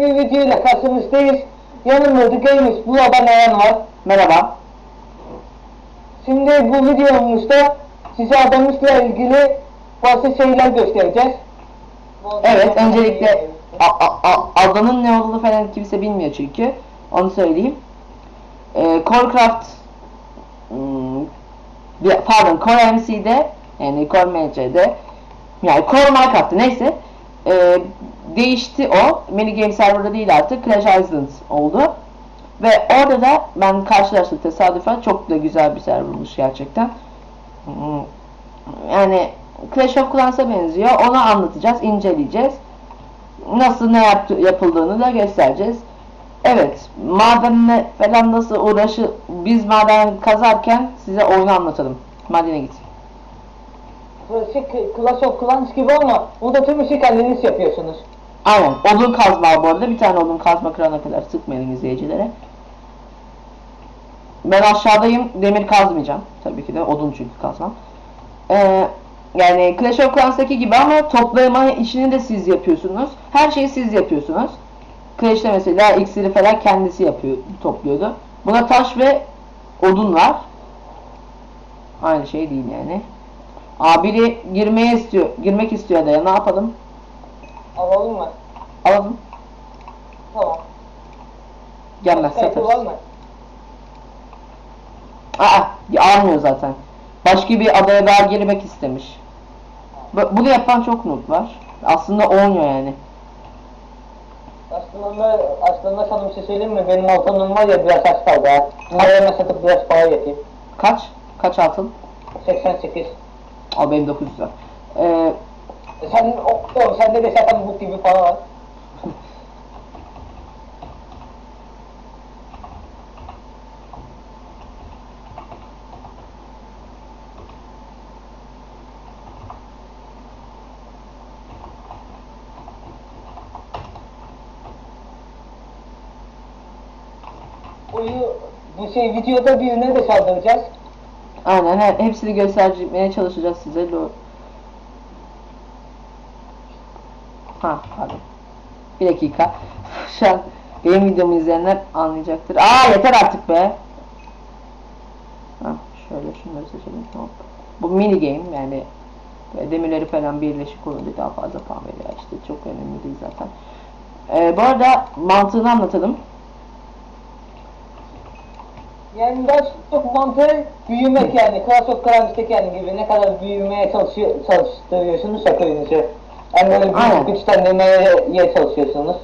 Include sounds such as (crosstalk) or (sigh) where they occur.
bir videoyla karşınızdayız. Yanımda The Gamers Global Ayan var. Merhaba. Şimdi bu videomuzda size adamızla ilgili bazı şeyler göstereceğiz. Evet, öncelikle adanın ne olduğunu falan kimse bilmiyor çünkü. Onu söyleyeyim. Ee, Corecraft hmm, pardon Core MC'de yani Core MC'de yani Core Minecraft'ta neyse ee, değişti o. Mini Game Server'da değil artık Clash Island oldu. Ve orada da ben karşılaştım tesadüfen çok da güzel bir servermış gerçekten. Hmm, yani Clash of Clans'a benziyor. Onu anlatacağız, inceleyeceğiz. Nasıl ne yaptı, yapıldığını da göstereceğiz. Evet, madenle falan nasıl uğraşı, biz maden kazarken size oyunu anlatalım. Madene git. Klasik Clash of Clans gibi ama burada tüm işi kendiniz yapıyorsunuz. Aynen, odun kazma bu arada. Bir tane odun kazma kırana kadar sıkmayalım izleyicilere. Ben aşağıdayım, demir kazmayacağım. Tabii ki de odun çünkü kazmam. Ee, yani Clash of Clans'taki gibi ama toplama işini de siz yapıyorsunuz. Her şeyi siz yapıyorsunuz. Clash'te mesela iksiri falan kendisi yapıyor, topluyordu. Buna taş ve odun var. Aynı şey değil yani. Aa biri girmeye istiyor, girmek istiyor adaya. Ne yapalım? Alalım mı? Alalım. Tamam. Gelmez mı? Aa, almıyor zaten. Başka bir adaya daha girmek istemiş. Bu- Bunu yapan çok noob var. Aslında olmuyor yani. Aslında, aslında sana bir şey söyleyeyim mi? Benim altınım var ya biraz aç kaldı ha. Mayona satıp biraz para yapayım. Kaç? Kaç altın? 88. Aa benim 900 var. Ee, Sen, o, o, sende de zaten bu gibi para var. Uyu, bu şey videoda birine de saldıracağız. Aynen he- hepsini göstermeye çalışacağız size. Lo- Ha pardon. Bir dakika. (laughs) Şu an benim videomu izleyenler anlayacaktır. Aa yeter artık be. Ha şöyle şunları seçelim. Hop. Bu mini game yani demirleri falan birleşik olunca daha fazla puan veriyor işte çok önemli değil zaten. Ee, bu arada mantığını anlatalım. Yani daha çok mantığı büyümek yani. Clash of Clans'taki yani gibi ne kadar büyümeye çalışıyor, çalıştırıyorsunuz ya köyünüzü. Yani böyle büyük güçlendirmeye çalışıyorsunuz.